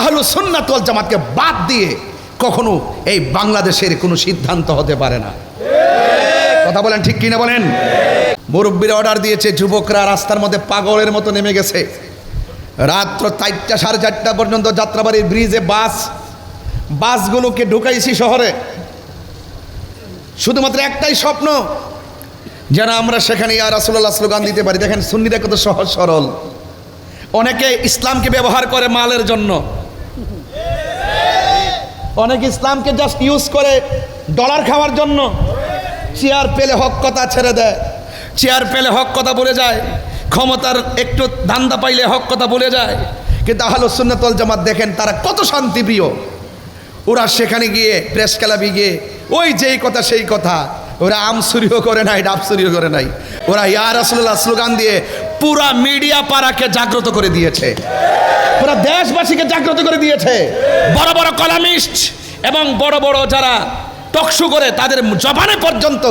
আহলু সুন্নাত ওয়াল জামাতকে বাদ দিয়ে কখনো এই বাংলাদেশের কোনো সিদ্ধান্ত হতে পারে না। কথা বলেন ঠিক কিনা বলেন? মুরব্বীরা অর্ডার দিয়েছে, যুবকরা রাস্তার মধ্যে পাগলের মতো নেমে গেছে। রাত্র চারটা সাড়ে চারটা পর্যন্ত যাত্রাবাড়ির ব্রিজে বাস বাসগুলোকে ঢুকাইছি শহরে। শুধুমাত্র একটাই স্বপ্ন, যেন আমরা সেখানে ইয়া রাসুল্লাহ স্লোগান দিতে পারি। দেখেন সুন্নিরা কত সহজ সরল। অনেকে ইসলামকে ব্যবহার করে মালের জন্য। অনেকে ইসলামকে জাস্ট ইউজ করে ডলার খাওয়ার জন্য। চেয়ার পেলে হক কথা ছেড়ে দেয়। চেয়ার পেলে হক কথা বলে যায়। ক্ষমতার একটু ধান্দা পাইলে হক কথা বলে যায়। কিন্তু আহলো সুন্নতল জামাত দেখেন তারা কত শান্তিপ্রিয়। ওরা সেখানে গিয়ে প্রেস ক্লাবে গিয়ে ওই যেই কথা সেই কথা। ওরা আম চুরিও করে নাই, ডাব চুরিও করে নাই। ওরা ইয়া রাসুল্লাহ স্লোগান দিয়ে পুরা মিডিয়া পাড়াকে জাগ্রত করে দিয়েছে। পুরা দেশবাসীকে জাগ্রত করে দিয়েছে। বড় বড় কলামিস্ট এবং বড় বড় যারা টকশু করে তাদের জবানে পর্যন্ত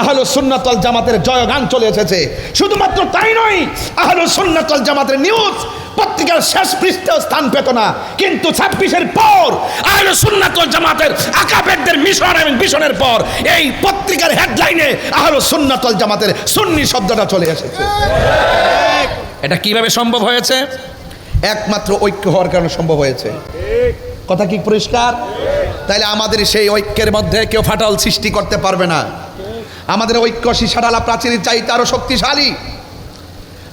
আহলো সুন্নাতল জামাতের জয়গান চলে এসেছে। শুধুমাত্র তাই নয়, আহলো সুন্নাতল জামাতের নিউজ পত্রিকার শেষ পৃষ্ঠেও স্থান পেত না। কিন্তু ছাব্বিশের পর আহলো সুন্নাতল জামাতের আকাবেদদের মিশন এবং মিশনের পর এই পত্রিকার হেডলাইনে আহলো সুন্নাতল জামাতের সুন্নি শব্দটা চলে এসেছে। এটা কীভাবে সম্ভব হয়েছে? একমাত্র ঐক্য হওয়ার কারণে সম্ভব হয়েছে। কথা কি পরিষ্কার? তাইলে আমাদের সেই ঐক্যের মধ্যে কেউ ফাটল সৃষ্টি করতে পারবে না। আমাদের ঐক্য সিসাডালা প্রাচীরের চাইতে আরও শক্তিশালী।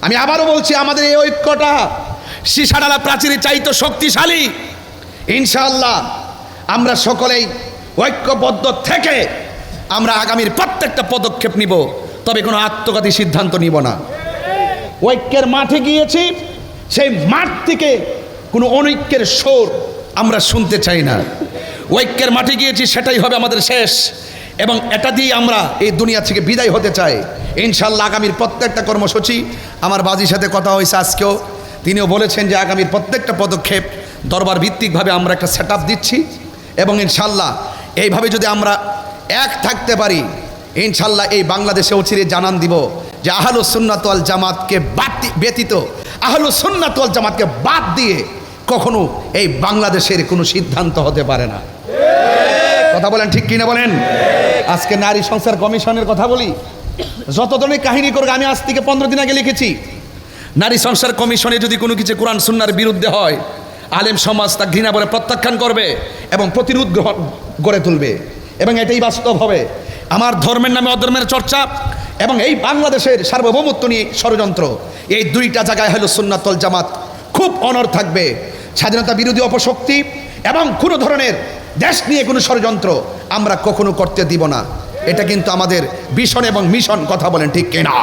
আমি আবারও বলছি, আমাদের এই ঐক্যটা সিসাডালা প্রাচীরের চাইতে শক্তিশালী। ইনশাআল্লাহ আমরা সকলেই ঐক্যবদ্ধ থেকে আমরা আগামীর প্রত্যেকটা পদক্ষেপ নিব, তবে কোনো আত্মঘাতী সিদ্ধান্ত নিব না। ঐক্যের মাঠে গিয়েছি সেই মাঠ থেকে কোনো অনৈক্যের সোর আমরা শুনতে চাই না। ঐক্যের মাঠে গিয়েছি, সেটাই হবে আমাদের শেষ। এবং এটা দিয়ে আমরা এই দুনিয়া থেকে বিদায় হতে চাই। ইনশাল্লাহ আগামীর প্রত্যেকটা কর্মসূচি, আমার বাজির সাথে কথা হয়েছে আজকেও। তিনিও বলেছেন যে আগামীর প্রত্যেকটা পদক্ষেপ দরবার ভিত্তিকভাবে আমরা একটা সেট দিচ্ছি। এবং ইনশাল্লাহ এইভাবে যদি আমরা এক থাকতে পারি ইনশাল্লাহ এই বাংলাদেশে অচিরে জানান দিব যে আহলু সুন্নাতল জামাতকে বাদ ব্যতীত, আহলু সুন্নাতল জামাতকে বাদ দিয়ে কখনো এই বাংলাদেশের কোনো সিদ্ধান্ত হতে পারে না। কথা বলেন ঠিক কিনা বলেন? আজকে নারী সংসার কমিশনের কথা বলি। যত ধরনের কাহিনী করবে আমি আজ থেকে পনেরো দিন আগে লিখেছি, নারী সংসার কমিশনে যদি কোনো কিছু কোরআন সুন্নার বিরুদ্ধে হয়, আলেম সমাজ তা ঘৃণা বলে প্রত্যাখ্যান করবে এবং প্রতিরোধ গ্রহণ গড়ে তুলবে এবং এটাই বাস্তব হবে। আমার ধর্মের নামে অধর্মের চর্চা এবং এই বাংলাদেশের সার্বভৌমত্ব নিয়ে ষড়যন্ত্র। এই দুইটা জায়গায় হলো সুন্নাতল জামাত খুব অনর থাকবে। স্বাধীনতা বিরোধী অপশক্তি এবং কোনো ধরনের দেশ নিয়ে কোনো ষড়যন্ত্র আমরা কখনো করতে দিব না। এটা কিন্তু আমাদের ভীষণ এবং মিশন কথা বলেন ঠিক কিনা।